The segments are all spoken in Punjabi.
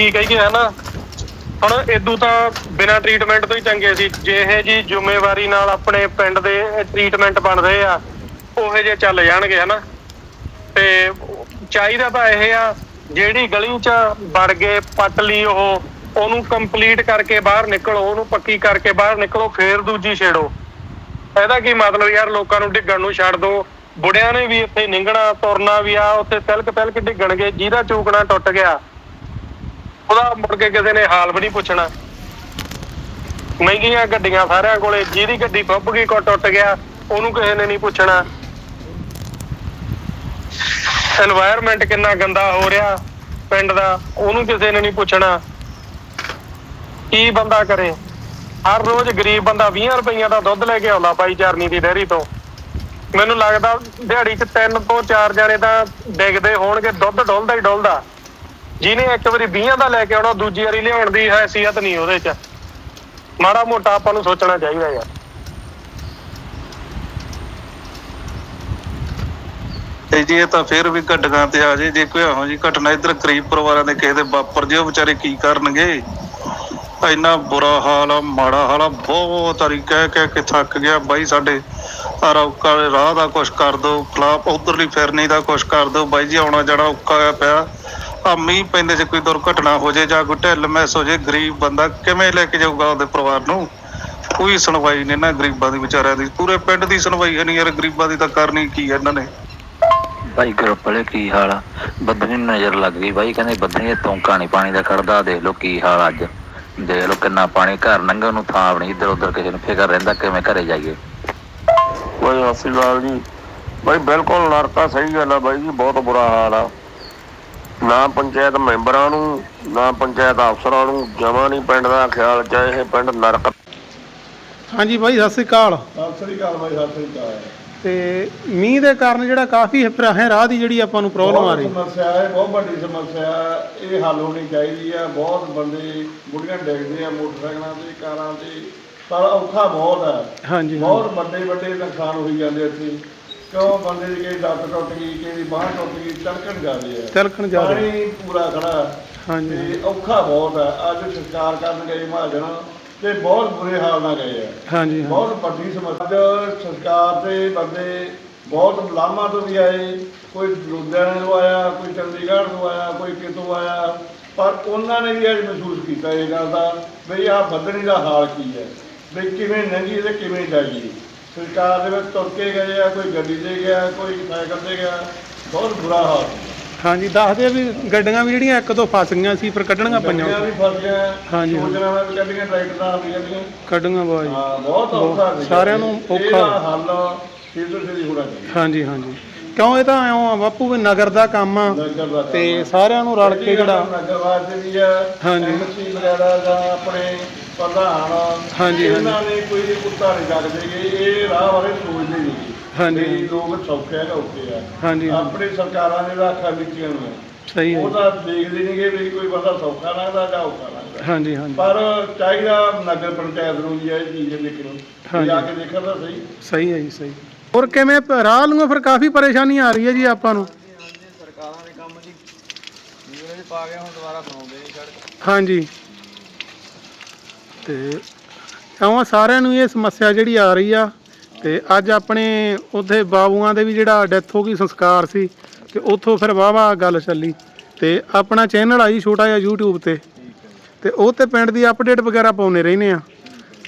ਕੀ ਕਹੀਏ ਹਨਾ ਹੁਣ ਇਦੋਂ ਤਾਂ ਬਿਨਾਂ ਟ੍ਰੀਟਮੈਂਟ ਤੋਂ ਹੀ ਚੰਗੇ ਸੀ। ਜੇ ਇਹ ਜੀ ਜ਼ਿੰਮੇਵਾਰੀ ਨਾਲ ਆਪਣੇ ਪਿੰਡ ਦੇ ਟ੍ਰੀਟਮੈਂਟ ਬਣ ਰਹੇ ਆ, ਉਹੇ ਜੇ ਚੱਲ ਜਾਣਗੇ ਹਨਾ ਤੇ ਚਾਹੀਦਾ ਤਾਂ ਇਹ ਆ, ਜਿਹੜੀ ਗਲੀ 'ਚ ਵੜ ਗਏ, ਪੱਟ ਲਈ ਉਹ, ਉਹਨੂੰ ਕੰਪਲੀਟ ਕਰਕੇ ਬਾਹਰ ਨਿਕਲੋ, ਉਹਨੂੰ ਪੱਕੀ ਕਰਕੇ ਬਾਹਰ ਨਿਕਲੋ, ਫੇਰ ਦੂਜੀ ਛੇੜੋ। ਇਹਦਾ ਕੀ ਮਤਲਬ ਯਾਰ, ਲੋਕਾਂ ਨੂੰ ਡਿੱਗਣ ਨੂੰ ਛੱਡ ਦੋ। ਬੁੜਿਆਂ ਨੇ ਵੀ ਇੱਥੇ ਨਿੰਗਣਾ, ਤੁਰਨਾ ਵੀ ਆ, ਉੱਥੇ ਤਿਲਕ ਤਿਲਕ ਡਿੱਗਣਗੇ, ਜਿਹਦਾ ਚੂਕਣਾ ਟੁੱਟ ਗਿਆ। ਉਹਦਾ ਮੁੜ ਕੇ ਕਿਸੇ ਨੇ ਹਾਲ ਵੀ ਨਹੀਂ ਪੁੱਛਣਾ। ਮਹਿੰਗੀਆਂ ਗੱਡੀਆਂ ਸਾਰਿਆਂ ਕੋਲੇ, ਜਿਹਦੀ ਗੱਡੀ ਫੱਬ ਗਈ ਕੋ ਟੁੱਟ ਗਿਆ, ਉਹਨੂੰ ਕਿਸੇ ਨੇ ਨਹੀਂ ਪੁੱਛਣਾ। এনवायरमेंट ਕਿੰਨਾ ਗੰਦਾ ਹੋ ਰਿਹਾ ਪਿੰਡ ਦਾ, ਉਹਨੂੰ ਕਿਸੇ ਨੇ ਨਹੀਂ ਪੁੱਛਣਾ। ਕੀ ਬੰਦਾ ਕਰੇ? ਹਰ ਰੋਜ਼ ਗਰੀਬ ਬੰਦਾ 20 ਰੁਪਈਆ ਦਾ ਦੁੱਧ ਲੈ ਕੇ ਆਉਂਦਾ ਭਾਈ ਚਰਨੀ ਦੀ ਡੇਰੀ ਤੋਂ। ਮੈਨੂੰ ਲੱਗਦਾ ਦਿਹਾੜੀ 'ਚ ਤਿੰਨ ਤੋਂ ਚਾਰ ਜਾਣੇ ਤਾਂ ਡਿੱਗਦੇ ਹੋਣਗੇ, ਦੁੱਧ ਡੋਲਦਾ ਹੀ ਡੋਲਦਾ। ਜਿਹਨੇ ਇੱਕ ਵਾਰੀ 20 ਦਾ ਲੈ ਕੇ ਆਉਣਾ, ਦੂਜੀ ਵਾਰੀ ਲਿਆਉਣ ਦੀ ਹੈਸੀਅਤ ਨਹੀਂ ਉਹਦੇ 'ਚ। ਮਾੜਾ ਮੋਟਾ ਆਪਾਂ ਨੂੰ ਸੋਚਣਾ ਚਾਹੀਦਾ ਯਾਰ। ਤੇ ਜੀ ਤਾਂ ਫਿਰ ਵੀ ਘਟਨਾ ਤੇ ਆ ਜੇ ਜੇ ਕੋਈ ਇਹੋ ਜੀ ਘਟਨਾ ਇੱਧਰ ਗਰੀਬ ਪਰਿਵਾਰਾਂ ਦੇ ਕਿਸੇ ਦੇ ਵਾਪਰ ਜੇ, ਉਹ ਵਿਚਾਰੇ ਕੀ ਕਰਨਗੇ? ਇੰਨਾ ਬੁਰਾ ਹਾਲ ਆ, ਮਾੜਾ ਹਾਲ ਆ, ਬਹੁਤ ਵਾਰੀ ਕਹਿ ਕਹਿ ਕੇ ਥੱਕ ਗਿਆ, ਬਾਈ ਸਾਡੇ ਰੌਕਾ ਵਾਲੇ ਰਾਹ ਦਾ ਕੁਛ ਕਰ ਦੋ ਖਲਾਪ ਉਧਰਲੀ ਫਿਰਨੀ ਦਾ ਕੁਛ ਕਰ ਦੋ, ਬਾਈ ਜੀ ਆਉਣਾ ਜਾਣਾ ਔਕਾ ਪਿਆ। ਆ ਮੀਂਹ ਪੈਂਦੇ ਜੇ ਕੋਈ ਦੁਰਘਟਨਾ ਹੋ ਜੇ ਜਾਂ ਕੋਈ ਢਿੱਲ ਮੈਸ ਹੋ ਜੇ ਗਰੀਬ ਬੰਦਾ ਕਿਵੇਂ ਲੈ ਕੇ ਜਾਊਗਾ ਉਹਦੇ ਪਰਿਵਾਰ ਨੂੰ? ਕੋਈ ਸੁਣਵਾਈ ਨਹੀਂ ਨਾ ਗਰੀਬਾਂ ਦੀ ਵਿਚਾਰਿਆਂ ਦੀ। ਪੂਰੇ ਪਿੰਡ ਦੀ ਸੁਣਵਾਈ ਹੈ ਨਹੀਂ ਯਾਰ ਗਰੀਬਾਂ ਦੀ ਤਾਂ ਕਰਨੀ ਕੀ ਹੈ ਇਹਨਾਂ ਨੇ? ਭਾਈ ਗਰੁੱਪ ਵਾਲੇ ਕੀ ਹਾਲ ਆ? ਬੱਦਨੀ ਨੂੰ ਨਜ਼ਰ ਲੱਗ ਗਈ ਬਾਈ ਕਹਿੰਦੇ ਬੱਦਨੀ ਤੋਂ ਕਾਣੀ ਪਾਣੀ ਦਾ ਖੜਦਾ ਦੇਖ ਲੋ ਕੀ ਹਾਲ ਅੱਜ। ਦੇਖ ਲੋ ਕਿੰਨਾ ਪਾਣੀ ਘਰ ਲੰਘਣ ਨੂੰ ਥਾਂ ਨਹੀਂ ਇੱਧਰ ਉੱਧਰ ਕਿਸੇ ਨੂੰ ਫਿਕਰ ਰਹਿੰਦਾ ਕਿਵੇਂ ਘਰੇ ਜਾਈਏ। ਬਾਈ ਸਤਿ ਸ਼੍ਰੀ ਅਕਾਲ ਜੀ। ਬਾਈ ਬਿਲਕੁਲ ਨਰਕਾ ਸਹੀ ਗੱਲ ਆ ਬਾਈ ਜੀ ਬਹੁਤ ਬੁਰਾ ਹਾਲ ਆ। ਨਾ ਪੰਚਾਇਤ ਮੈਂਬਰਾਂ ਨੂੰ ਨਾ ਪੰਚਾਇਤ ਅਫਸਰਾਂ ਨੂੰ ਜਮਾ ਨਹੀਂ ਪਿੰਡ ਦਾ ਖਿਆਲ ਚ ਇਹ ਪਿੰਡ ਨਰਕ ਹਾਂਜੀ ਬਾਈ ਸਤਿ ਸ੍ਰੀ ਅਕਾਲ। ਸਤਿ ਸ੍ਰੀ ਅਕਾਲ ਬਾਈ ਸਤਿ ਸ੍ਰੀ ਅਕਾਲ। ਤੇ ਮੀਂਹ ਦੇ ਕਾਰਨ ਜਿਹੜਾ ਕਾਫੀ ਫਿਰ ਹੈ ਰਾਹ ਦੀ ਜਿਹੜੀ ਆਪਾਂ ਨੂੰ ਪ੍ਰੋਬਲਮ ਆ ਬਹੁਤ ਰਹੀ। ਸਮੱਸਿਆ ਹੈ ਬਹੁਤ ਵੱਡੀ ਸਮੱਸਿਆ ਇਹ ਹੱਲ ਹੋਣੀ ਚਾਹੀਦੀ ਹੈ। ਬਹੁਤ ਬੰਦੇ ਬੁੜੀਆਂ ਡਿੱਗਦੇ ਆ ਮੋਟਰਸਾਈਕਲਾਂ ਤੇ ਕਾਰਾਂ ਤੇ। ਪਰ ਔਖਾ ਬਹੁਤ ਹੈ। ਹਾਂਜੀ ਬਹੁਤ ਵੱਡੇ ਵੱਡੇ ਨੁਕਸਾਨ ਹੋਈ ਜਾਂਦੇ ਇੱਥੇ। ਕਿਉਂ ਬੰਦੇ ਦੀ ਕਿਸੇ ਲੱਤ ਟੁੱਟ ਗਈ ਕਿਸੇ ਦੀ ਬਾਂਹ ਟੁੱਟ ਗਈ ਤਿਲਕਣ ਜਾ ਰਿਹਾ ਪਾਣੀ ਪੂਰਾ ਖੜਾ ਹਾਂਜੀ। ਤੇ ਔਖਾ ਬਹੁਤ ਹੈ। ਅੱਜ ਸਰਕਾਰ ਕਰਨ ਗਏ ਮਹਾਜਨ ਤੇ ਬਹੁਤ ਬੁਰੇ ਹਾਲ ਨਾਲ ਗਏ ਆ ਹਾਂਜੀ ਹਾਂ ਬਹੁਤ ਵੱਡੀ ਸਮੱਸਿਆ। ਸਰਕਾਰ ਦੇ ਬੰਦੇ ਬਹੁਤ ਲਾਮਾ ਤੋਂ ਵੀ ਆਏ। ਕੋਈ ਲੁਧਿਆਣੇ ਤੋਂ ਆਇਆ ਕੋਈ ਚੰਡੀਗੜ੍ਹ ਤੋਂ ਆਇਆ ਕੋਈ ਕਿਤੋਂ ਆਇਆ। ਪਰ ਉਹਨਾਂ ਨੇ ਵੀ ਅੱਜ ਮਹਿਸੂਸ ਕੀਤਾ ਇਹ ਗੱਲ ਦਾ ਵੀ ਆਹ ਬੱਦਣੀ ਦਾ ਹਾਲ ਕੀ ਹੈ? ਵੀ ਕਿਵੇਂ ਲੰਘੀ ਤੇ ਕਿਵੇਂ ਜਾਈਏ? ਸਰਕਾਰ ਦੇ ਵਿੱਚ ਤੁਰ ਕੇ ਗਏ ਆ ਕੋਈ ਗੱਡੀ ਤੇ ਗਿਆ ਕੋਈ ਸਾਈਕਲ ਤੇ ਗਿਆ ਬਹੁਤ ਬੁਰਾ ਹਾਲ ਹਾਂਜੀ ਦੱਸਦੇ ਆ ਵੀ ਗੱਡੀਆਂ ਵੀ ਜਿਹੜੀਆਂ ਇੱਕ ਦੋ ਫਸ ਗਈਆਂ ਸੀ ਫਿਰ ਕੱਢਣੀਆਂ ਗੱਡੀਆਂ ਪਈਆਂ। ਵੀ ਫਸ ਗਿਆ ਹਾਂਜੀ। ਸੋਚਣਾ ਵੀ ਗੱਡੀਆਂ ਟਰੈਕਟਰਾਂ ਵੀ ਗੱਡੀਆਂ ਕੱਢੀਆਂ ਬਾਈ। ਹਾਂ ਬਹੁਤ ਔਖਾ ਸੀ। ਸਾਰਿਆਂ ਨੂੰ ਔਖਾ। ਇਹਦਾ ਹੱਲ ਸਿੱਧੂ ਸਿੱਧੀ ਹੋਣਾ ਚਾਹੀਦਾ। ਹਾਂਜੀ ਹਾਂਜੀ। ਕਿਉਂ ਇਹ ਤਾਂ ਐਂ ਆ ਬਾਪੂ ਵੀ ਨਗਰ ਦਾ ਕੰਮ ਆ ਨਗਰ ਦਾ ਤੇ। ਸਾਰਿਆਂ ਨੂੰ ਰਲ ਕੇ ਜਿਹੜਾ ਨਗਰ ਵਾਸਤੇ ਵੀ ਆ ਹਾਂਜੀ। ਐਮਸੀ ਵਗੈਰਾ ਦਾ ਆਪਣੇ ਪ੍ਰਧਾਨ ਹਾਂਜੀ, ਇਹਨਾਂ ਨੇ ਕੋਈ ਕੁੱਤਾ ਨਹੀਂ ਲੱਗਦੇਗੇ ਇਹ ਰਾਹ ਬਾਰੇ ਸੋਚਦੇ ਨਹੀਂ ਹਾਂਜੀ। ਵੀ ਲੋਕ ਸੌਖੇ ਆ ਕਿ ਔਖੇ ਆ। ਹਾਂਜੀ ਹਾਂਜੀ। ਆਪਣੀ ਸਰਕਾਰਾਂ ਨੇ ਅੱਖਾਂ ਵਿੱਚੀਆਂ ਨੇ ਸਹੀ ਹੈ ਉਹ। ਤਾਂ ਦੇਖਦੇ ਨਹੀਂਗੇ ਵੀ ਕੋਈ ਬੰਦਾ ਸੌਖਾ ਲੱਗਦਾ ਜਾਂ ਔਖਾ ਲੱਗਦਾ ਹਾਂਜੀ ਹਾਂਜੀ। ਪਰ ਚਾਹੀਦਾ ਨਗਰ ਪੰਚਾਇਤ ਨੂੰ ਵੀ ਇਹ ਚੀਜ਼ ਦੇਖਣ ਨੂੰ ਹਾਂਜੀ। ਜਾ ਕੇ ਦੇਖਣ ਤਾਂ ਸਹੀ। ਸਹੀ ਹੈ ਜੀ ਸਹੀ। ਹੋਰ ਕਿਵੇਂ ਪ- ਰਾਹ ਨੂੰ ਫਿਰ ਕਾਫੀ ਪਰੇਸ਼ਾਨੀ ਆ ਰਹੀ ਹੈ ਜੀ ਆਪਾਂ ਨੂੰ। ਸਰਕਾਰਾਂ ਦੇ ਕੰਮ ਜੀ। ਨਿਊਜ਼ ਪਾ ਕੇ ਹੁਣ ਦੁਬਾਰਾ ਬਣਾਉਂਦੇ ਨਹੀਂ ਸੜਕ। ਹਾਂਜੀ। ਤੇ ਇਉਂ ਸਾਰਿਆਂ ਨੂੰ ਇਹ ਸਮੱਸਿਆ ਜਿਹੜੀ ਆ ਰਹੀ ਆ ਤੇ ਅੱਜ ਆਪਣੇ ਉੱਥੇ ਬਾਬੂਆਂ ਦੇ ਵੀ ਜਿਹੜਾ ਡੈਥ ਹੋ ਗਈ ਸੰਸਕਾਰ ਸੀ ਤੇ ਉੱਥੋਂ ਫਿਰ ਵਾਹਵਾ ਗੱਲ ਚੱਲੀ ਤੇ ਆਪਣਾ ਚੈਨਲ ਆ ਜੀ ਛੋਟਾ ਜਿਹਾ YouTube ਤੇ ਤੇ ਉਹ ਤੇ ਪਿੰਡ ਦੀ ਅਪਡੇਟ ਵਗੈਰਾ ਪਾਉਨੇ ਰਹਿੰਦੇ ਆ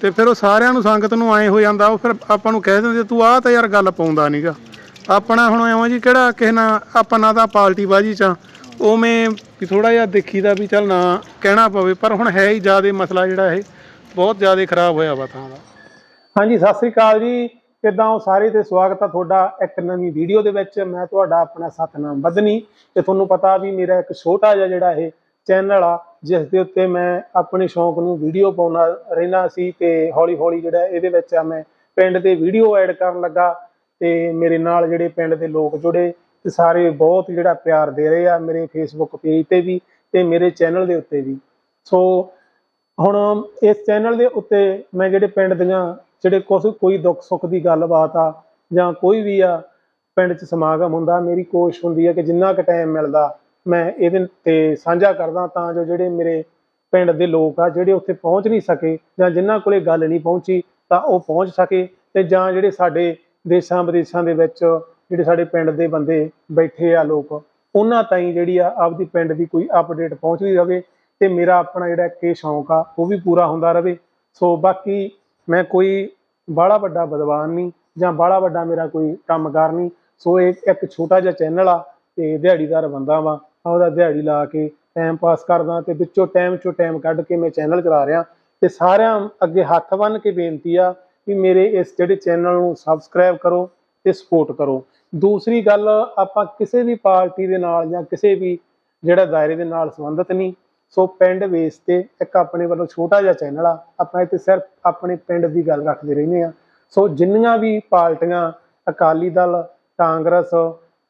ਤੇ ਫਿਰ ਉਹ ਸਾਰਿਆਂ ਨੂੰ ਸੰਗਤ ਨੂੰ ਆਏ ਹੋ ਜਾਂਦਾ ਉਹ ਫਿਰ ਆਪਾਂ ਨੂੰ ਕਹਿ ਦਿੰਦੇ ਤੂੰ ਆਹ ਤਾਂ ਯਾਰ ਗੱਲ ਪਾਉਂਦਾ ਨਹੀਂਗਾ ਆਪਣਾ ਹੁਣ ਐਵੇਂ ਜੀ ਕਿਹੜਾ ਕਿਸੇ ਨਾਲ ਆਪਾਂ ਨਾ ਤਾਂ ਪਾਰਟੀ ਬਾਜੀ ਚ ਆ, ਉਵੇਂ ਵੀ ਥੋੜਾ ਜਿਹਾ ਦੇਖੀਦਾ ਵੀ ਚੱਲ ਨਾ ਕਹਿਣਾ ਪਵੇ ਪਰ ਹੁਣ ਹੈ ਹੀ ਜ਼ਿਆਦਾ ਮਸਲਾ ਜਿਹੜਾ ਇਹ ਬਹੁਤ ਜ਼ਿਆਦਾ ਖਰਾਬ ਹੋਇਆ ਵਾ ਥਾਂ ਦਾ। ਹਾਂਜੀ, ਸਤਿ ਸ੍ਰੀ ਅਕਾਲ ਜੀ। ਕਿੱਦਾਂ ਹੋ ਸਾਰੇ ਤੇ ਸਵਾਗਤ ਆ ਤੁਹਾਡਾ ਇੱਕ ਨਵੀਂ ਵੀਡੀਓ ਦੇ ਵਿੱਚ। ਮੈਂ ਤੁਹਾਡਾ ਆਪਣਾ ਸਤਨਾਮ ਬਦਨੀ ਤੇ ਤੁਹਾਨੂੰ ਪਤਾ ਵੀ ਮੇਰਾ ਇੱਕ ਛੋਟਾ ਜਿਹਾ ਜਿਹੜਾ ਇਹ ਚੈਨਲ ਆ, ਜਿਸ ਦੇ ਉੱਤੇ ਮੈਂ ਆਪਣੇ ਸ਼ੌਂਕ ਨੂੰ ਵੀਡੀਓ ਪਾਉਣਾ ਰਹਿਣਾ ਸੀ ਤੇ ਹੌਲੀ ਹੌਲੀ ਜਿਹੜਾ ਇਹਦੇ ਵਿੱਚ ਆ ਮੈਂ ਪਿੰਡ ਦੇ ਵੀਡੀਓ ਐਡ ਕਰਨ ਲੱਗਾ ਤੇ ਮੇਰੇ ਨਾਲ ਜਿਹੜੇ ਪਿੰਡ ਦੇ ਲੋਕ ਜੁੜੇ ਤੇ ਸਾਰੇ ਬਹੁਤ ਜਿਹੜਾ ਪਿਆਰ ਦੇ ਰਹੇ ਆ ਮੇਰੇ ਫੇਸਬੁੱਕ ਪੇਜ ਤੇ ਵੀ ਤੇ ਮੇਰੇ ਚੈਨਲ ਦੇ ਉੱਤੇ ਵੀ। ਸੋ ਹੁਣ ਇਸ ਚੈਨਲ ਦੇ ਉੱਤੇ ਮੈਂ ਜਿਹੜੇ ਪਿੰਡ ਦੀਆਂ, ਜਿਹੜੇ ਕੁਛ, ਕੋਈ ਦੁੱਖ ਸੁੱਖ ਦੀ ਗੱਲਬਾਤ ਆ ਜਾਂ ਕੋਈ ਵੀ ਆ, ਪਿੰਡ 'ਚ ਸਮਾਗਮ ਹੁੰਦਾ, ਮੇਰੀ ਕੋਸ਼ਿਸ਼ ਹੁੰਦੀ ਹੈ ਕਿ ਜਿੰਨਾ ਕੁ ਟਾਈਮ ਮਿਲਦਾ ਮੈਂ ਇਹਦੇ ਤੇ ਸਾਂਝਾ ਕਰਦਾ ਤਾਂ ਜੋ ਜਿਹੜੇ ਮੇਰੇ ਪਿੰਡ ਦੇ ਲੋਕ ਆ, ਜਿਹੜੇ ਉੱਥੇ ਪਹੁੰਚ ਨਹੀਂ ਸਕੇ ਜਾਂ ਜਿਨ੍ਹਾਂ ਕੋਲੇ ਗੱਲ ਨਹੀਂ ਪਹੁੰਚੀ ਤਾਂ ਉਹ ਪਹੁੰਚ ਸਕੇ ਤੇ ਜਾਂ ਜਿਹੜੇ ਸਾਡੇ ਦੇਸ਼ਾਂ ਵਿਦੇਸ਼ਾਂ ਦੇ ਵਿੱਚ ਜਿਹੜੇ ਸਾਡੇ ਪਿੰਡ ਦੇ ਬੰਦੇ ਬੈਠੇ ਆ ਲੋਕ, ਉਹਨਾਂ ਤਾਈਂ ਜਿਹੜੀ ਆ ਆਪਦੀ ਪਿੰਡ ਦੀ ਕੋਈ ਅਪਡੇਟ ਪਹੁੰਚਦੀ ਰਹੇ ਤੇ ਮੇਰਾ ਆਪਣਾ ਜਿਹੜਾ ਕਿ ਸ਼ੌਂਕ ਆ, ਉਹ ਵੀ ਪੂਰਾ ਹੁੰਦਾ ਰਵੇ। ਸੋ ਬਾਕੀ ਮੈਂ ਕੋਈ ਬਾਹਲਾ ਵੱਡਾ ਵਿਦਵਾਨ ਨਹੀਂ ਜਾਂ ਬਾਹਲਾ ਵੱਡਾ ਮੇਰਾ ਕੋਈ ਕੰਮਕਾਰ ਨਹੀਂ। ਸੋ ਇਹ ਇੱਕ ਛੋਟਾ ਜਿਹਾ ਚੈਨਲ ਆ ਤੇ ਦਿਹਾੜੀਦਾਰ ਬੰਦਾ ਵਾਂ। ਉਹਦਾ ਦਿਹਾੜੀ ਲਾ ਕੇ ਟਾਈਮ ਪਾਸ ਕਰਦਾ ਤੇ ਵਿੱਚੋਂ ਟਾਈਮ ਚੋਂ ਟਾਈਮ ਕੱਢ ਕੇ ਮੈਂ ਚੈਨਲ ਚਲਾ ਰਿਹਾ। ਤੇ ਸਾਰਿਆਂ ਅੱਗੇ ਹੱਥ ਬੰਨ੍ਹ ਕੇ ਬੇਨਤੀ ਆ ਵੀ ਮੇਰੇ ਇਸ ਜਿਹੜੇ ਚੈਨਲ ਨੂੰ ਸਬਸਕ੍ਰਾਈਬ ਕਰੋ ਤੇ ਸਪੋਰਟ ਕਰੋ। ਦੂਸਰੀ ਗੱਲ, ਆਪਾਂ ਕਿਸੇ ਵੀ ਪਾਰਟੀ ਦੇ ਨਾਲ ਜਾਂ ਕਿਸੇ ਵੀ ਜਿਹੜਾ ਦਾਇਰੇ ਦੇ ਨਾਲ ਸੰਬੰਧਿਤ ਨਹੀਂ ਸੋ ਪਿੰਡ ਵੇਸ ਤੇ ਇੱਕ ਆਪਣੇ ਵੱਲੋਂ ਛੋਟਾ ਜਿਹਾ ਚੈਨਲ ਆ, ਆਪਾਂ ਇੱਥੇ ਸਿਰਫ ਆਪਣੇ ਪਿੰਡ ਦੀ ਗੱਲ ਰੱਖਦੇ ਰਹਿੰਦੇ ਆ ਸੋ ਜਿੰਨੀਆਂ ਵੀ ਪਾਰਟੀਆਂ, ਅਕਾਲੀ ਦਲ, ਕਾਂਗਰਸ,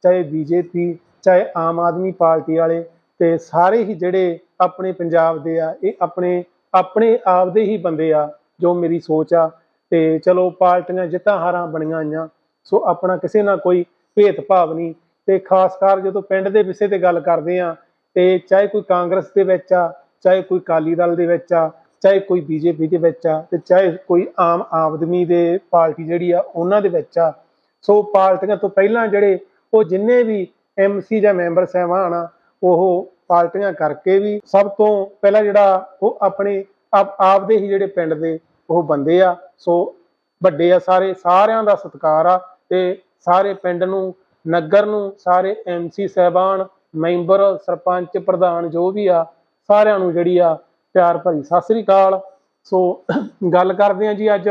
ਚਾਹੇ ਬੀਜੇਪੀ, ਚਾਹੇ ਆਮ ਆਦਮੀ ਪਾਰਟੀ ਵਾਲੇ ਤੇ ਸਾਰੇ ਹੀ ਜਿਹੜੇ ਆਪਣੇ ਪੰਜਾਬ ਦੇ ਆ, ਇਹ ਆਪਣੇ ਆਪਣੇ ਆਪ ਦੇ ਹੀ ਬੰਦੇ ਆ, ਜੋ ਮੇਰੀ ਸੋਚ ਆ। ਤੇ ਚਲੋ ਪਾਰਟੀਆਂ ਜਿੱਤਾਂ ਹਾਰਾਂ ਬਣੀਆਂ ਆਈਆਂ, ਸੋ ਆਪਣਾ ਕਿਸੇ ਨਾਲ ਕੋਈ ਭੇਦਭਾਵ ਨਹੀਂ। ਤੇ ਖਾਸ ਕਰ ਜਦੋਂ ਪਿੰਡ ਦੇ ਵਿਸ਼ੇ ਤੇ ਗੱਲ ਕਰਦੇ ਆ ਤੇ ਚਾਹੇ ਕੋਈ ਕਾਂਗਰਸ ਦੇ ਵਿੱਚ ਆ, ਚਾਹੇ ਕੋਈ ਅਕਾਲੀ ਦਲ ਦੇ ਵਿੱਚ ਆ, ਚਾਹੇ ਕੋਈ ਬੀਜੇਪੀ ਦੇ ਵਿੱਚ ਆ, ਤੇ ਚਾਹੇ ਕੋਈ ਆਮ ਆਦਮੀ ਦੇ ਪਾਰਟੀ ਜਿਹੜੀ ਆ ਉਹਨਾਂ ਦੇ ਵਿੱਚ ਆ। ਸੋ ਪਾਰਟੀਆਂ ਤੋਂ ਪਹਿਲਾਂ ਜਿਹੜੇ ਉਹ ਜਿੰਨੇ ਵੀ ਐਮਸੀ ਜਾਂ ਮੈਂਬਰ ਸਾਹਿਬਾਨ ਆ, ਉਹ ਪਾਰਟੀਆਂ ਕਰਕੇ ਵੀ ਸਭ ਤੋਂ ਪਹਿਲਾਂ ਜਿਹੜਾ ਉਹ ਆਪਣੇ ਆਪ ਆਪਦੇ ਹੀ ਜਿਹੜੇ ਪਿੰਡ ਦੇ ਉਹ ਬੰਦੇ ਆ। ਸੋ ਵੱਡੇ ਆ ਸਾਰੇ, ਸਾਰਿਆਂ ਦਾ ਸਤਿਕਾਰ ਆ ਤੇ ਸਾਰੇ ਪਿੰਡ ਨੂੰ, ਨਗਰ ਨੂੰ, ਸਾਰੇ ਐਮਸੀ ਸਾਹਿਬਾਨ ਮੈਂਬਰ, ਸਰਪੰਚ, ਪ੍ਰਧਾਨ ਜੋ ਵੀ ਆ, ਸਾਰਿਆਂ ਨੂੰ ਜਿਹੜੀ ਆ, ਪਿਆਰ ਭਰੀ ਸਤਿ ਸ੍ਰੀ ਅਕਾਲ। ਸੋ ਗੱਲ ਕਰਦੇ ਆ ਜੀ ਅੱਜ,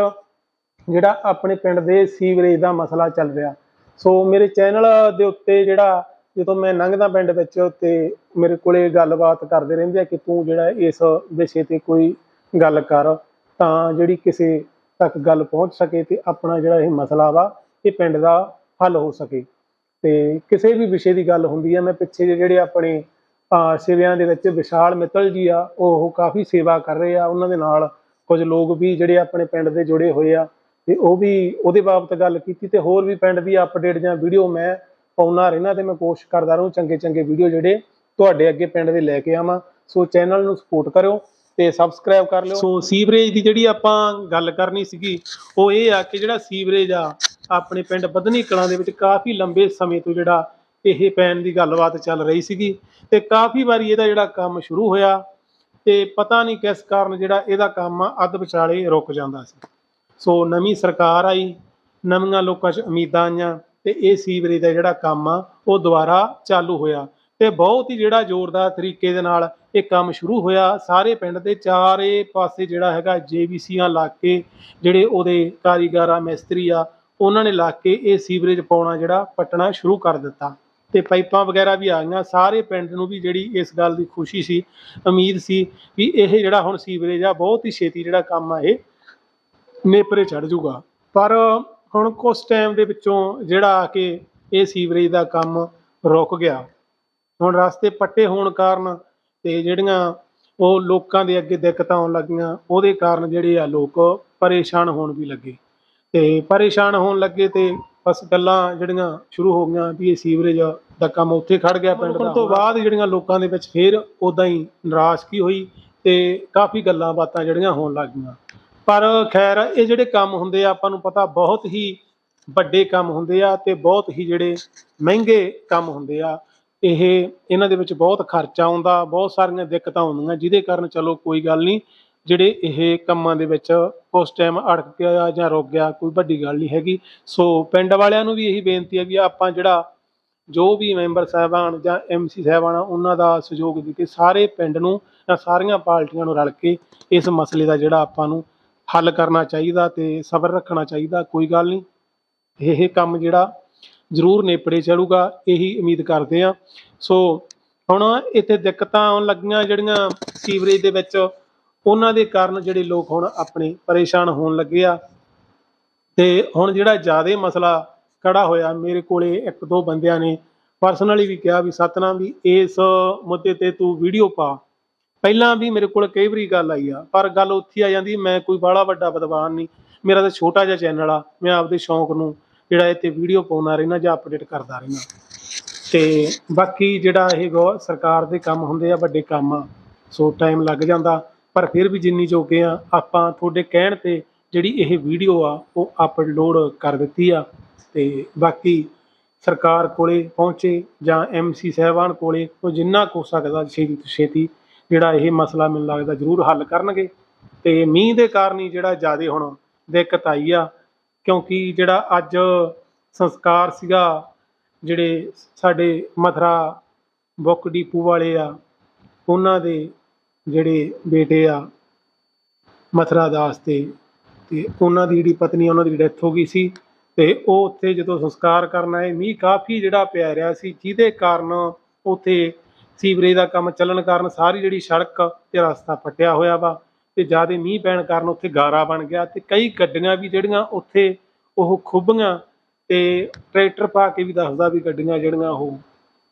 ਜਿਹੜਾ ਆਪਣੇ ਪਿੰਡ ਦੇ ਸੀਵਰੇਜ ਦਾ ਮਸਲਾ ਚੱਲ ਰਿਹਾ। ਸੋ ਮੇਰੇ ਚੈਨਲ ਦੇ ਉੱਤੇ ਜਿਹੜਾ, ਜਦੋਂ ਮੈਂ ਲੰਘਦਾ ਪਿੰਡ ਵਿੱਚ ਤੇ ਮੇਰੇ ਕੋਲੇ ਗੱਲਬਾਤ ਕਰਦੇ ਰਹਿੰਦੇ ਆ ਕਿ ਤੂੰ ਜਿਹੜਾ ਇਸ ਵਿਸ਼ੇ ਤੇ ਕੋਈ ਗੱਲ ਕਰ, ਤਾਂ ਜਿਹੜੀ ਕਿਸੇ ਤੱਕ ਗੱਲ ਪਹੁੰਚ ਸਕੇ ਤੇ ਆਪਣਾ ਜਿਹੜਾ ਇਹ ਮਸਲਾ ਵਾ, ਇਹ ਪਿੰਡ ਦਾ ਹੱਲ ਹੋ ਸਕੇ। ਤੇ ਕਿਸੇ ਵੀ ਵਿਸ਼ੇ ਦੀ ਗੱਲ ਹੁੰਦੀ ਹੈ ਮੈਂ ਪਿੱਛੇ ਜਿਹੇ ਜਿਹੜੇ ਆਪਣੇ ਅਹ, ਸੇਵਿਆਂ ਦੇ ਵਿੱਚ ਵਿਸ਼ਾਲ ਮਿੱਤਲ ਜੀ ਆ ਉਹ ਕਾਫੀ ਸੇਵਾ ਕਰ ਰਹੇ ਆ ਉਹਨਾਂ ਦੇ ਨਾਲ ਕੁਝ ਲੋਕ ਵੀ ਜਿਹੜੇ ਆਪਣੇ ਪਿੰਡ ਦੇ ਜੁੜੇ ਹੋਏ ਆ ਤੇ ਉਹ ਵੀ ਉਹਦੇ ਬਾਬਤ ਗੱਲ ਕੀਤੀ ਤੇ ਹੋਰ ਵੀ ਪਿੰਡ ਦੀ ਅਪਡੇਟ ਜਾਂ ਵੀਡੀਓ ਮੈਂ ਪਾਉਣਾ ਰਹਿਣਾ ਤੇ ਮੈਂ ਕੋਸ਼ਿਸ਼ ਕਰਦਾ ਰਹੂੰ ਚੰਗੇ ਚੰਗੇ ਵੀਡੀਓ ਜਿਹੜੇ ਤੁਹਾਡੇ ਅੱਗੇ ਪਿੰਡ ਦੇ ਲੈ ਕੇ ਆਵਾਂ। ਸੋ ਚੈਨਲ ਨੂੰ ਸਪੋਰਟ ਕਰਿਓ ਤੇ ਸਬਸਕ੍ਰਾਈਬ ਕਰ ਲਿਓ। ਸੋ ਸੀਵਰੇਜ ਦੀ ਜਿਹੜੀ ਆਪਾਂ ਗੱਲ ਕਰਨੀ ਸੀਗੀ ਉਹ ਇਹ ਆ ਕਿ ਜਿਹੜਾ ਸੀਵਰੇਜ ਆ ਆਪਣੇ ਪਿੰਡ ਬਦਨੀ ਕਲਾਂ ਦੇ ਵਿੱਚ ਕਾਫੀ ਲੰਬੇ ਸਮੇਂ ਤੋਂ ਜਿਹੜਾ ਇਹ ਪੈਣ ਦੀ ਗੱਲਬਾਤ ਚੱਲ ਰਹੀ ਸੀਗੀ ਤੇ ਕਾਫੀ ਵਾਰੀ ਇਹਦਾ ਜਿਹੜਾ ਕੰਮ ਸ਼ੁਰੂ ਹੋਇਆ ਤੇ ਪਤਾ ਨਹੀਂ ਕਿਸ ਕਾਰਨ ਜਿਹੜਾ ਇਹਦਾ ਕੰਮ ਆ ਅੱਧ ਵਿਚਾਲੇ ਰੁਕ ਜਾਂਦਾ ਸੀ। ਸੋ ਨਵੀਂ ਸਰਕਾਰ ਆਈ, ਨਵੀਆਂ ਲੋਕਾਂ 'ਚ ਉਮੀਦਾਂ ਆਈਆਂ ਤੇ ਇਹ ਸੀਵਰੇਜ ਦਾ ਜਿਹੜਾ ਕੰਮ ਆ, ਉਹ ਦੁਬਾਰਾ ਚਾਲੂ ਹੋਇਆ ਤੇ ਬਹੁਤ ਹੀ ਜਿਹੜਾ ਜ਼ੋਰਦਾਰ ਤਰੀਕੇ ਦੇ ਨਾਲ ਇਹ ਕੰਮ ਸ਼ੁਰੂ ਹੋਇਆ। ਸਾਰੇ ਪਿੰਡ ਦੇ ਚਾਰੇ ਪਾਸੇ ਜਿਹੜਾ ਹੈਗਾ ਜੇਬੀਸੀਆਂ ਲਾ ਕੇ ਜਿਹੜੇ ਉਹਦੇ ਕਾਰੀਗਰ ਆ ਮਿਸਤਰੀ ਆ ਉਹਨਾਂ ਨੇ ਲਾ ਕੇ ਇਹ ਸੀਵਰੇਜ ਪਾਉਣਾ ਜਿਹੜਾ ਪੱਟਣਾ ਸ਼ੁਰੂ ਕਰ ਦਿੱਤਾ ਤੇ ਪਾਈਪਾਂ ਵਗੈਰਾ ਵੀ ਆ ਗਈਆਂ। ਸਾਰੇ ਪਿੰਡ ਨੂੰ ਵੀ ਜਿਹੜੀ ਇਸ ਗੱਲ ਦੀ ਖੁਸ਼ੀ ਸੀ, ਉਮੀਦ ਸੀ ਵੀ ਇਹ ਜਿਹੜਾ ਹੁਣ ਸੀਵਰੇਜ ਆ, ਬਹੁਤ ਹੀ ਛੇਤੀ ਜਿਹੜਾ ਕੰਮ ਆ, ਇਹ ਨੇਪਰੇ ਚੜ ਜੂਗਾ ਪਰ ਹੁਣ ਕੁਝ ਟਾਈਮ ਦੇ ਵਿੱਚੋਂ ਜਿਹੜਾ ਆ ਕੇ ਇਹ ਸੀਵਰੇਜ ਦਾ ਕੰਮ ਰੁਕ ਗਿਆ। ਹੁਣ ਰਸਤੇ ਪੱਟੇ ਹੋਣ ਕਾਰਨ ਤੇ ਜਿਹੜੀਆਂ ਉਹ ਲੋਕਾਂ ਦੇ ਅੱਗੇ ਦਿੱਕਤਾਂ ਆਉਣ ਲੱਗੀਆਂ, ਉਹਦੇ ਕਾਰਨ ਜਿਹੜੇ ਆ ਲੋਕ ਪਰੇਸ਼ਾਨ ਹੋਣ ਵੀ ਲੱਗੇ। ਤੇ ਪਰੇਸ਼ਾਨ ਹੋਣ ਲੱਗੇ ਤੇ ਬਸ ਗੱਲਾਂ ਜਿਹੜੀਆਂ ਸ਼ੁਰੂ ਹੋ ਗਈਆਂ ਵੀ ਇਹ ਸੀਵਰੇਜ ਦਾ ਕੰਮ ਉੱਥੇ ਖੜ ਗਿਆ ਪਿੰਡ ਦਾ। ਤੋਂ ਬਾਅਦ ਜਿਹੜੀਆਂ ਲੋਕਾਂ ਦੇ ਵਿੱਚ ਫੇਰ ਉਦਾਂ ਹੀ ਨਿਰਾਸ਼ਕੀ ਹੋਈ ਤੇ ਕਾਫੀ ਗੱਲਾਂ ਬਾਤਾਂ ਜਿਹੜੀਆਂ ਹੋਣ ਲੱਗ ਗਈਆਂ। ਪਰ ਖੈਰ ਇਹ ਜਿਹੜੇ ਕੰਮ ਹੁੰਦੇ ਆ ਆਪਾਂ ਨੂੰ ਪਤਾ ਬਹੁਤ ਹੀ ਵੱਡੇ ਕੰਮ ਹੁੰਦੇ ਆ ਤੇ ਬਹੁਤ ਹੀ ਜਿਹੜੇ ਮਹਿੰਗੇ ਕੰਮ ਹੁੰਦੇ ਆ ਇਹ ਇਹਨਾਂ ਦੇ ਵਿੱਚ ਬਹੁਤ ਖਰਚਾ ਆਉਂਦਾ ਬਹੁਤ ਸਾਰੀਆਂ ਦਿੱਕਤਾਂ ਆਉਂਦੀਆਂ ਜਿਹਦੇ ਕਾਰਨ ਚਲੋ ਕੋਈ ਗੱਲ ਨਹੀਂ ਜਿਹੜੇ ਇਹ ਕੰਮਾਂ ਦੇ ਵਿੱਚ ਉਸ ਟਾਈਮ ਅੜਕ ਗਿਆ ਜਾਂ ਰੁਕ ਗਿਆ, ਕੋਈ ਵੱਡੀ ਗੱਲ ਨਹੀਂ ਹੈਗੀ। ਸੋ ਪਿੰਡ ਵਾਲਿਆਂ ਨੂੰ ਵੀ ਇਹੀ ਬੇਨਤੀ ਹੈ ਵੀ ਆਪਾਂ ਜਿਹੜਾ ਜੋ ਵੀ ਮੈਂਬਰ ਸਾਹਿਬਾਨ ਜਾਂ ਐਮਸੀ ਸਾਹਿਬਾਨ ਉਹਨਾਂ ਦਾ ਸਹਿਯੋਗ ਦੇ ਕੇ ਸਾਰੇ ਪਿੰਡ ਨੂੰ ਜਾਂ ਸਾਰੀਆਂ ਪਾਰਟੀਆਂ ਨੂੰ ਰਲ ਕੇ ਇਸ ਮਸਲੇ ਦਾ ਜਿਹੜਾ ਆਪਾਂ ਨੂੰ ਹੱਲ ਕਰਨਾ ਚਾਹੀਦਾ ਤੇ ਸਬਰ ਰੱਖਣਾ ਚਾਹੀਦਾ, ਕੋਈ ਗੱਲ ਨਹੀਂ। ਇਹ ਕੰਮ ਜਿਹੜਾ ਜ਼ਰੂਰ ਨੇਪਰੇ ਚੜੂਗਾ ਇਹੀ ਉਮੀਦ ਕਰਦੇ ਆ ਸੋ ਹੁਣ ਇੱਥੇ ਦਿੱਕਤਾਂ ਆਉਣ ਲੱਗੀਆਂ ਜਿਹੜੀਆਂ ਸੀਵਰੇਜ ਦੇ ਵਿੱਚ ਉਹਨਾਂ ਦੇ ਕਾਰਨ ਜਿਹੜੇ ਲੋਕ ਹੁਣ ਆਪਣੇ ਪਰੇਸ਼ਾਨ ਹੋਣ ਲੱਗੇ ਆ। ਤੇ ਹੁਣ ਜਿਹੜਾ ਜ਼ਿਆਦਾ ਮਸਲਾ ਖੜਾ ਹੋਇਆ, ਮੇਰੇ ਕੋਲੇ ਇੱਕ ਦੋ ਬੰਦਿਆਂ ਨੇ ਪਰਸਨਲੀ ਵੀ ਕਿਹਾ ਵੀ ਸਤਨਾਮ ਵੀ ਇਸ ਮੁੱਦੇ ਤੇ ਤੂੰ ਵੀਡੀਓ ਪਾ। ਪਹਿਲਾਂ ਵੀ ਮੇਰੇ ਕੋਲ ਕਈ ਵਾਰੀ ਗੱਲ ਆਈ ਆ, ਪਰ ਗੱਲ ਉੱਥੇ ਆ ਜਾਂਦੀ, ਮੈਂ ਕੋਈ ਬਾਹਲਾ ਵੱਡਾ ਵਿਦਵਾਨ ਨਹੀਂ। ਮੇਰਾ ਤਾਂ ਛੋਟਾ ਜਿਹਾ ਚੈਨਲ ਆ, ਮੈਂ ਆਪਦੇ ਸ਼ੌਂਕ ਨੂੰ ਜਿਹੜਾ ਇੱਥੇ ਵੀਡੀਓ ਪਾਉਂਦਾ ਰਹਿਣਾ ਜਾਂ ਅਪਡੇਟ ਕਰਦਾ ਰਹਿਣਾ ਤੇ ਬਾਕੀ ਜਿਹੜਾ ਇਹ ਗੌ ਸਰਕਾਰ ਦੇ ਕੰਮ ਹੁੰਦੇ ਆ, ਵੱਡੇ ਕੰਮ ਆ, ਸੋ ਟਾਈਮ ਲੱਗ ਜਾਂਦਾ। ਪਰ ਫਿਰ ਵੀ ਜਿੰਨੀ ਜੋਗੇ ਆ, ਆਪਾਂ ਤੁਹਾਡੇ ਕਹਿਣ ਤੇ ਜਿਹੜੀ ਇਹ ਵੀਡੀਓ ਆ, ਉਹ ਅਪਲੋਡ ਕਰ ਦਿੱਤੀ ਆ। ਤੇ ਬਾਕੀ ਸਰਕਾਰ ਕੋਲੇ ਪਹੁੰਚੇ ਜਾਂ ਐਮਸੀ ਸਾਹਿਬਾਨ ਕੋਲੇ, ਉਹ ਜਿੰਨਾ ਕੁ ਹੋ ਸਕਦਾ ਛੇਤੀ ਤੋਂ ਛੇਤੀ ਜਿਹੜਾ ਇਹ ਮਸਲਾ ਮੈਨੂੰ ਲੱਗਦਾ ਜ਼ਰੂਰ ਹੱਲ ਕਰਨਗੇ। ਤੇ ਮੀਂਹ ਦੇ ਕਾਰਨ ਹੀ ਜਿਹੜਾ ਜ਼ਿਆਦਾ ਹੁਣ ਦਿੱਕਤ ਆਈ ਆ, ਕਿਉਂਕਿ ਜਿਹੜਾ ਅੱਜ ਸੰਸਕਾਰ ਸੀਗਾ, ਜਿਹੜੇ ਸਾਡੇ ਮਥਰਾ, ਬੁੱਕ ਡੀਪੂ ਵਾਲੇ ਆ, ਉਹਨਾਂ ਦੇ ਜਿਹੜੇ ਬੇਟੇ ਆ, ਮਥਰਾ ਦਾਸ ਤੇ ਤੇ ਉਹਨਾਂ ਦੀ ਜਿਹੜੀ ਪਤਨੀ ਉਹਨਾਂ ਦੀ ਡੈਥ ਹੋ ਗਈ ਸੀ। ਤੇ ਉਹ ਉੱਥੇ ਜਦੋਂ ਸੰਸਕਾਰ ਕਰਨ ਆਏ, ਮੀਂਹ ਕਾਫੀ ਜਿਹੜਾ ਪੈ ਰਿਹਾ ਸੀ, ਜਿਹਦੇ ਕਾਰਨ ਉੱਥੇ ਸੀਵਰੇਜ ਦਾ ਕੰਮ ਚੱਲਣ ਕਾਰਨ ਸਾਰੀ ਜਿਹੜੀ ਸੜਕ ਤੇ ਰਸਤਾ ਫਟਿਆ ਹੋਇਆ ਵਾ, ਤੇ ਜ਼ਿਆਦਾ ਮੀਂਹ ਪੈਣ ਕਾਰਨ ਉੱਥੇ ਗਾਰਾ ਬਣ ਗਿਆ, ਤੇ ਕਈ ਗੱਡੀਆਂ ਵੀ ਜਿਹੜੀਆਂ ਉੱਥੇ ਉਹ ਖੁੱਬੀਆਂ ਤੇ ਟਰੈਕਟਰ ਪਾ ਕੇ ਵੀ ਦੱਸਦਾ ਵੀ ਗੱਡੀਆਂ ਜਿਹੜੀਆਂ ਉਹ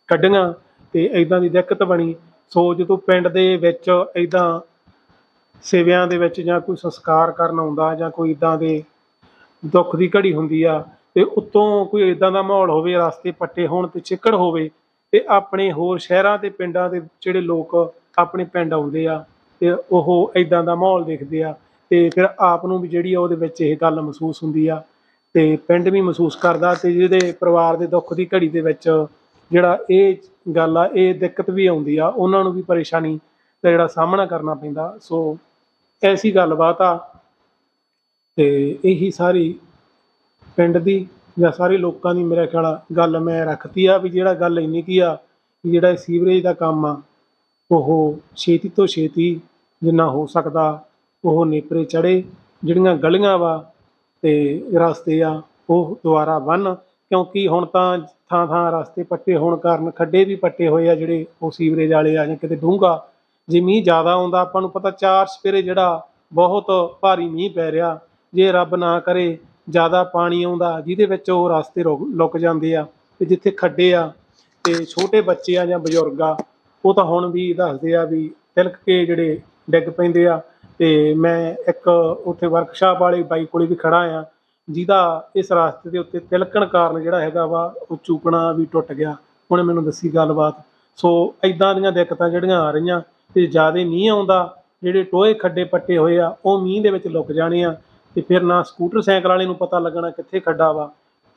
ਕੱਢੀਆਂ, ਤੇ ਐਦਾਂ ਦੀ ਦਿੱਕਤ ਬਣੀ। ਸੋ ਜਦੋਂ ਪਿੰਡ ਦੇ ਵਿੱਚ ਐਦਾਂ ਸੇਵਿਆਂ ਦੇ ਵਿੱਚ ਜਾਂ ਕੋਈ ਸੰਸਕਾਰ ਕਰਨ ਆਉਂਦਾ ਜਾਂ ਕੋਈ ਇਦਾਂ ਦੇ ਦੁੱਖ ਦੀ ਘੜੀ ਹੁੰਦੀ ਆ ਤੇ ਉੱਤੋਂ ਕੋਈ ਇਦਾਂ ਦਾ ਮਾਹੌਲ ਹੋਵੇ, ਰਸਤੇ ਪੱਟੇ ਹੋਣ ਤੇ ਚਿੱਕੜ ਹੋਵੇ ਤੇ ਆਪਣੇ ਹੋਰ ਸ਼ਹਿਰਾਂ ਤੇ ਪਿੰਡਾਂ ਦੇ ਜਿਹੜੇ ਲੋਕ ਆਪਣੇ ਪਿੰਡ ਆਉਂਦੇ ਆ ਤੇ ਉਹ ਇਦਾਂ ਦਾ ਮਾਹੌਲ ਦੇਖਦੇ ਆ ਤੇ ਫਿਰ ਆਪ ਨੂੰ ਵੀ ਜਿਹੜੀ ਆ ਉਹਦੇ ਵਿੱਚ ਇਹ ਗੱਲ ਮਹਿਸੂਸ ਹੁੰਦੀ ਆ ਤੇ ਪਿੰਡ ਵੀ ਮਹਿਸੂਸ ਕਰਦਾ ਤੇ ਜਿਹਦੇ ਪਰਿਵਾਰ ਦੇ ਦੁੱਖ ਦੀ ਘੜੀ ਦੇ ਵਿੱਚ ਜਿਹੜਾ ਇਹ ਗੱਲ ਆ, ਇਹ ਦਿੱਕਤ ਵੀ ਆਉਂਦੀ ਆ, ਉਹਨਾਂ ਨੂੰ ਵੀ ਪਰੇਸ਼ਾਨੀ ਦਾ ਜਿਹੜਾ ਸਾਹਮਣਾ ਕਰਨਾ ਪੈਂਦਾ। ਸੋ ਐਸੀ ਗੱਲਬਾਤ ਆ ਤੇ ਇਹੀ ਸਾਰੀ ਪਿੰਡ ਦੀ ਜਾਂ ਸਾਰੇ ਲੋਕਾਂ ਦੀ ਮੇਰੇ ਖਿਆਲ ਗੱਲ ਮੈਂ ਰੱਖਤੀ ਆ ਵੀ ਜਿਹੜਾ ਗੱਲ ਇੰਨੀ ਕੀ ਆ ਵੀ ਜਿਹੜਾ ਇਹ ਸੀਵਰੇਜ ਦਾ ਕੰਮ ਆ, ਉਹ ਛੇਤੀ ਤੋਂ ਛੇਤੀ ਜਿੰਨਾ ਹੋ ਸਕਦਾ ਉਹ ਨੇਪਰੇ ਚੜੇ ਜਿਹੜੀਆਂ ਗਲੀਆਂ ਵਾ ਤੇ ਰਸਤੇ ਆ ਉਹ ਦੁਬਾਰਾ ਬਣ ਕਿਉਂਕਿ ਹੁਣ ਤਾਂ ਥਾਂ ਥਾਂ ਰਸਤੇ ਪੱਟੇ ਹੋਣ ਕਾਰਨ ਖੱਡੇ ਵੀ ਪੱਟੇ ਹੋਏ ਆ ਜਿਹੜੇ ਉਹ ਸੀਵਰੇਜ ਵਾਲੇ ਆ ਜਾਂ ਕਿਤੇ ਡੂੰਘਾ। ਜੇ ਮੀਂਹ ਜ਼ਿਆਦਾ ਆਉਂਦਾ, ਆਪਾਂ ਨੂੰ ਪਤਾ ਚਾਰ ਸਪੇਰੇ ਜਿਹੜਾ ਬਹੁਤ ਭਾਰੀ ਮੀਂਹ ਪੈ ਰਿਹਾ, ਜੇ ਰੱਬ ਨਾ ਕਰੇ, ਜ਼ਿਆਦਾ ਪਾਣੀ ਆਉਂਦਾ, ਜਿਹਦੇ ਵਿੱਚ ਉਹ ਰਸਤੇ ਰੁਕ, ਲੁੱਕ ਜਾਂਦੇ ਆ। ਤੇ ਜਿੱਥੇ ਖੱਡੇ ਆ ਤੇ ਛੋਟੇ ਬੱਚੇ ਆ ਜਾਂ ਬਜ਼ੁਰਗ ਆ, ਉਹ ਤਾਂ ਹੁਣ ਵੀ ਦੱਸਦੇ ਆ ਵੀ ਤਿਲਕ ਕੇ ਜਿਹੜੇ ਡਿੱਗ ਪੈਂਦੇ ਆ। ਤੇ ਮੈਂ ਇੱਕ ਉੱਥੇ ਵਰਕਸ਼ਾਪ ਵਾਲੇ ਬਾਈ ਕੋਲੇ ਵੀ ਖੜਾ ਆ। ਜਿਹਦਾ ਇਸ ਰਸਤੇ ਦੇ ਉੱਤੇ ਤਿਲਕਣ ਕਾਰਨ ਜਿਹੜਾ ਹੈਗਾ ਵਾ, ਉਹ ਚੂਕਣਾ ਵੀ ਟੁੱਟ ਗਿਆ। ਉਹਨੇ ਮੈਨੂੰ ਦੱਸੀ ਗੱਲਬਾਤ। ਸੋ ਐਦਾਂ ਦੀਆਂ ਦਿੱਕਤਾਂ ਜਿਹੜੀਆਂ ਆ ਰਹੀਆਂ ਤੇ ਜ਼ਿਆਦਾ ਮੀਂਹ ਆਉਂਦਾ, ਜਿਹੜੇ ਟੋਏ ਖੱਡੇ ਪੱਟੇ ਹੋਏ ਆ, ਉਹ ਮੀਂਹ ਦੇ ਵਿੱਚ ਲੁਕ ਜਾਣੇ ਆ ਤੇ ਫਿਰ ਨਾ ਸਕੂਟਰ ਸਾਈਕਲ ਵਾਲੇ ਨੂੰ ਪਤਾ ਲੱਗਣਾ ਕਿੱਥੇ ਖੱਡਾ ਵਾ,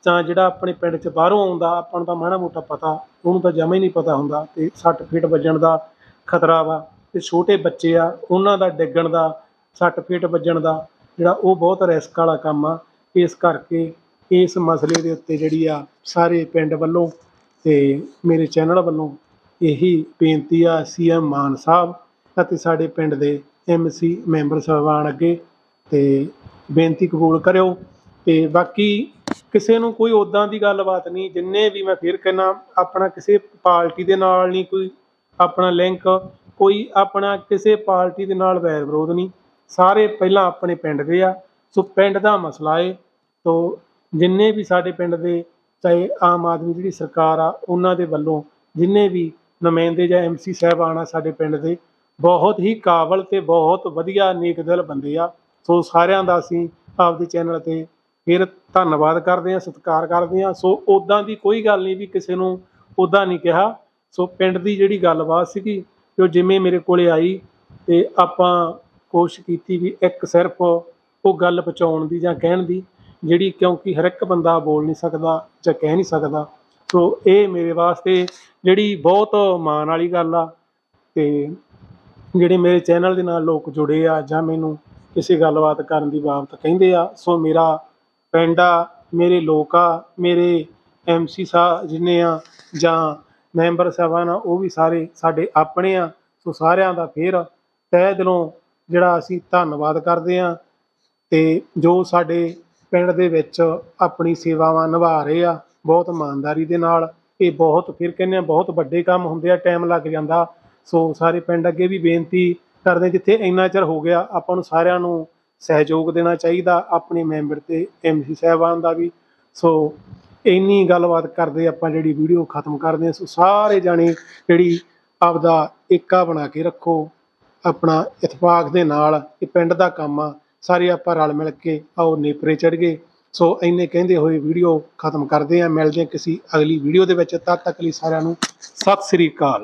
ਤਾਂ ਜਿਹੜਾ ਆਪਣੇ ਪਿੰਡ 'ਚ ਬਾਹਰੋਂ ਆਉਂਦਾ, ਆਪਾਂ ਨੂੰ ਤਾਂ ਮਾੜਾ ਮੋਟਾ ਪਤਾ, ਉਹਨੂੰ ਤਾਂ ਜਮਾ ਹੀ ਨਹੀਂ ਪਤਾ ਹੁੰਦਾ ਤੇ ਸੱਟ ਫੇਟ ਵੱਜਣ ਦਾ ਖਤਰਾ ਵਾ। ਤੇ ਛੋਟੇ ਬੱਚੇ ਆ, ਉਹਨਾਂ ਦਾ ਡਿੱਗਣ ਦਾ, ਸੱਟ ਫੇਟ ਵੱਜਣ ਦਾ, ਜਿਹੜਾ ਉਹ ਬਹੁਤ ਰਿਸਕ ਵਾਲਾ ਕੰਮ ਆ। ਇਸ ਕਰਕੇ ਇਸ ਮਸਲੇ ਦੇ ਉੱਤੇ ਜਿਹੜੀ ਆ ਸਾਰੇ ਪਿੰਡ ਵੱਲੋਂ ਤੇ ਮੇਰੇ ਚੈਨਲ ਵੱਲੋਂ ਇਹੀ ਬੇਨਤੀ ਆ ਸੀਐਮ ਮਾਨ ਸਾਹਿਬ ਅਤੇ ਸਾਡੇ ਪਿੰਡ ਦੇ ਐਮਸੀ ਮੈਂਬਰ ਸਾਹਿਬਾਨ ਅੱਗੇ ਤੇ ਬੇਨਤੀ ਕਬੂਲ ਕਰਿਓ ਤੇ ਬਾਕੀ ਕਿਸੇ ਨੂੰ ਕੋਈ ਉਦਾਂ ਦੀ ਗੱਲਬਾਤ ਨਹੀਂ, ਜਿੰਨੇ ਵੀ ਮੈਂ ਫਿਰ ਕਹਿਣਾ ਆਪਣਾ ਕਿਸੇ ਪਾਰਟੀ ਦੇ ਨਾਲ ਨਹੀਂ ਕੋਈ ਆਪਣਾ ਲਿੰਕ, ਕੋਈ ਆਪਣਾ ਕਿਸੇ ਪਾਰਟੀ ਦੇ ਨਾਲ ਵੈਰ ਵਿਰੋਧ ਨਹੀਂ। ਸਾਰੇ ਪਹਿਲਾਂ ਆਪਣੇ ਪਿੰਡ ਦੇ ਆ ਸੋ ਪਿੰਡ ਦਾ ਮਸਲਾ ਏ, ਤੋ ਜਿੰਨੇ ਵੀ ਸਾਡੇ ਪਿੰਡ ਦੇ ਚਾਹੇ ਆਮ ਆਦਮੀ ਜਿਹੜੀ ਸਰਕਾਰ ਆ, ਉਹਨਾਂ ਦੇ ਵੱਲੋਂ ਜਿੰਨੇ ਵੀ ਨੁਮਾਇੰਦੇ ਜਾਂ ਐਮਸੀ ਸਾਹਿਬਾਨ ਆ ਸਾਡੇ ਪਿੰਡ ਦੇ, ਬਹੁਤ ਹੀ ਕਾਬਲ ਤੇ ਬਹੁਤ ਵਧੀਆ ਨੇਕਦਿਲ ਬੰਦੇ ਆ। ਸੋ ਸਾਰਿਆਂ ਦਾ ਅਸੀਂ ਆਪਦੇ ਚੈਨਲ ਤੇ ਫਿਰ ਧੰਨਵਾਦ ਕਰਦੇ ਹਾਂ, ਸਤਿਕਾਰ ਕਰਦੇ ਹਾਂ। ਸੋ ਉਦਾਂ ਦੀ ਕੋਈ ਗੱਲ ਨਹੀਂ ਵੀ ਕਿਸੇ ਨੂੰ ਉਦਾਂ ਨਹੀਂ ਕਿਹਾ। ਸੋ ਪਿੰਡ ਦੀ ਜਿਹੜੀ ਗੱਲਬਾਤ ਸੀਗੀ ਕਿ ਉਹ ਜਿਵੇਂ ਮੇਰੇ ਕੋਲੇ ਆਈ, ਤੇ ਆਪਾਂ ਕੋਸ਼ਿਸ਼ ਕੀਤੀ ਵੀ ਇੱਕ ਸਿਰਫ ਉਹ ਗੱਲ ਪਹੁੰਚਾਉਣ ਦੀ ਜਾਂ ਕਹਿਣ ਦੀ ਜਿਹੜੀ ਕਿਉਂਕਿ ਹਰ ਇੱਕ ਬੰਦਾ ਬੋਲ ਨਹੀਂ ਸਕਦਾ ਜਾਂ ਕਹਿ ਨਹੀਂ ਸਕਦਾ। ਸੋ ਇਹ ਮੇਰੇ ਵਾਸਤੇ ਜਿਹੜੀ ਬਹੁਤ ਮਾਣ ਵਾਲੀ ਗੱਲ ਆ ਤੇ ਜਿਹੜੇ ਮੇਰੇ ਚੈਨਲ ਦੇ ਨਾਲ ਲੋਕ ਜੁੜੇ ਆ ਜਾਂ ਮੈਨੂੰ ਕਿਸੇ ਗੱਲਬਾਤ ਕਰਨ ਦੀ ਬਾਬਤ ਕਹਿੰਦੇ ਆ, ਸੋ ਮੇਰਾ ਪਿੰਡ ਆ, ਮੇਰੇ ਲੋਕ ਆ, ਮੇਰੇ ਐਮਸੀ ਸਾਹਿਬ ਜਿੰਨੇ ਆ ਜਾਂ ਮੈਂਬਰ ਸਾਹਿਬਾਨ ਆ, ਉਹ ਵੀ ਸਾਰੇ ਸਾਡੇ ਆਪਣੇ ਆ, ਸੋ ਸਾਰਿਆਂ ਦਾ ਫੇਰ ਤਹਿ ਦਿਲੋਂ ਜਿਹੜਾ ਅਸੀਂ ਧੰਨਵਾਦ ਕਰਦੇ ਆ। ਤੇ ਜੋ ਸਾਡੇ ਪਿੰਡ ਦੇ ਵਿੱਚ ਆਪਣੀ ਸੇਵਾਵਾਂ ਨਿਭਾ ਰਹੇ ਆ, ਬਹੁਤ ਇਮਾਨਦਾਰੀ ਦੇ ਨਾਲ, ਇਹ ਬਹੁਤ, ਫਿਰ ਕਹਿੰਦੇ ਆ ਬਹੁਤ ਵੱਡੇ ਕੰਮ ਹੁੰਦੇ ਆ, ਟਾਈਮ ਲੱਗ ਜਾਂਦਾ। ਸੋ ਸਾਰੇ ਪਿੰਡ ਅੱਗੇ ਵੀ ਬੇਨਤੀ ਕਰਦੇ ਜਿੱਥੇ ਇੰਨਾ ਚਿਰ ਹੋ ਗਿਆ, ਆਪਾਂ ਨੂੰ ਸਾਰਿਆਂ ਨੂੰ ਸਹਿਯੋਗ ਦੇਣਾ ਚਾਹੀਦਾ, ਆਪਣੇ ਮੈਂਬਰ ਤੇ ਐਮਸੀ ਸਾਹਿਬਾਨ ਦਾ ਵੀ। ਸੋ ਇੰਨੀ ਗੱਲਬਾਤ ਕਰਦੇ ਆਪਾਂ ਜਿਹੜੀ ਵੀਡੀਓ ਖਤਮ ਕਰਦੇ ਹਾਂ ਸੋ ਸਾਰੇ ਜਾਣੇ ਜਿਹੜੀ ਆਪਦਾ ਏਕਾ ਬਣਾ ਕੇ ਰੱਖੋ, ਆਪਣਾ ਇਤਫਾਕ ਦੇ ਨਾਲ, ਇਹ ਪਿੰਡ ਦਾ ਕੰਮ ਆ। ਸਾਰੇ ਆਪਾਂ ਰਲ ਮਿਲ ਕੇ ਆਓ, ਨੇਪਰੇ ਚੜ੍ਹ ਗਏ। ਸੋ ਇੰਨੇ ਕਹਿੰਦੇ ਹੋਏ ਵੀਡੀਓ ਖਤਮ ਕਰਦੇ ਆ ਮਿਲਦੇ ਆ ਕਿਸੇ ਅਗਲੀ ਵੀਡੀਓ ਦੇ ਵਿੱਚ। ਤਦ ਤੱਕ ਲਈ ਸਾਰਿਆਂ ਨੂੰ ਸਤਿ ਸ੍ਰੀ ਅਕਾਲ।